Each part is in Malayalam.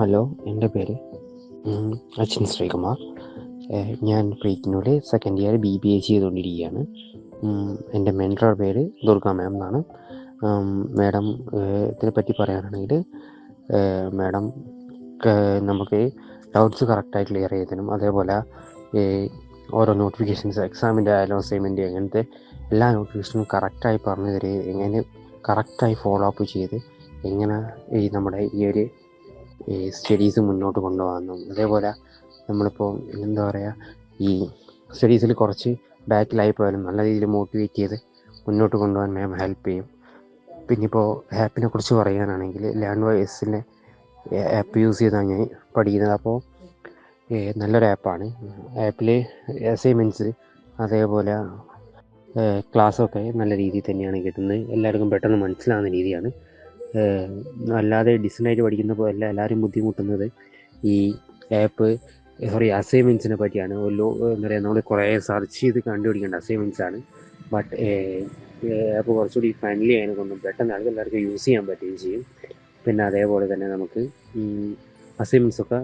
ഹലോ എന്റെ പേര് അച്ഛൻ ശ്രീകുമാർ. ഞാൻ പ്രീറ്റിനൂർ second year B B A ചെയ്തുകൊണ്ടിരിക്കുകയാണ്. എന്റെ മെന്ററുടെ പേര് ദുർഗ മാം എന്നാണ്. മാഡം ഇതിനെപ്പറ്റി പറയാനാണെങ്കിൽ മാഡം നമുക്ക് ഡൗട്ട്സ് കറക്റ്റായി ക്ലിയർ ചെയ്തതിനും അതേപോലെ ഓരോ നോട്ടിഫിക്കേഷൻസ് എക്സാമിന്റെ ആയാലും അസൈൻമെന്റ് അങ്ങനത്തെ എല്ലാ നോട്ടിഫിക്കേഷനും കറക്റ്റായി പറഞ്ഞു തരികയും എങ്ങനെ കറക്റ്റായി ഫോളോ അപ്പ് ചെയ്ത് എങ്ങനെ ഈ നമ്മുടെ ഈ ഒരു ഈ സ്റ്റഡീസ് മുന്നോട്ട് കൊണ്ടുപോകാമെന്നും അതേപോലെ നമ്മളിപ്പോൾ എന്താ പറയുക ഈ സ്റ്റഡീസിൽ കുറച്ച് ബാക്കിലായി പോയാലും നല്ല രീതിയിൽ മോട്ടിവേറ്റ് ചെയ്ത് മുന്നോട്ട് കൊണ്ടുപോകാൻ മാം ഹെൽപ്പ് ചെയ്യും. പിന്നെ ഇപ്പോൾ ആപ്പിനെ കുറിച്ച് പറയാനാണെങ്കിൽ ലേൺ വൈസിന്റെ ആപ്പ് യൂസ് ചെയ്താണ് ഞാൻ പഠിക്കുന്നത്. അപ്പോൾ നല്ലൊരു ആപ്പാണ് ആപ്പിൽ അസൈൻമെന്റ്സ് അതേപോലെ ക്ലാസ്സൊക്കെ നല്ല രീതിയിൽ തന്നെയാണ് കിട്ടുന്നത്. എല്ലാവർക്കും പെട്ടെന്ന് മനസ്സിലാകുന്ന രീതിയാണ്. അല്ലാതെ ഡിസൈനായിട്ട് പഠിക്കുന്ന പോലെ എല്ലാവരും ബുദ്ധിമുട്ടുന്നത് ഈ ആപ്പ് സോറി അസൈൻമെന്റ്സിനെ പറ്റിയാണ്. ലോ എന്താ പറയുക നമ്മൾ കുറേ സെർച്ച് ചെയ്ത് കണ്ടുപിടിക്കേണ്ട അസൈൻമെന്റ്സ് ആണ്. ബട്ട് ആപ്പ് കുറച്ചുകൂടി ഫ്രണ്ട്ലി ആയതിനെ കൊണ്ട് പെട്ടെന്ന് ആൾക്ക് എല്ലാവർക്കും യൂസ് ചെയ്യാൻ പറ്റുകയും ചെയ്യും. പിന്നെ അതേപോലെ തന്നെ നമുക്ക് അസൈൻമെന്റ്സ് ഒക്കെ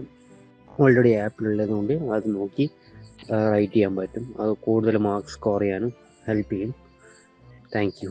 ഓൾറെഡി ആപ്പിലുള്ളത് കൊണ്ട് അത് നോക്കി റൈറ്റ് ചെയ്യാൻ പറ്റും. അത് കൂടുതൽ മാർക്ക് സ്കോർ ചെയ്യാനും ഹെൽപ്പ് ചെയ്യും. Thank you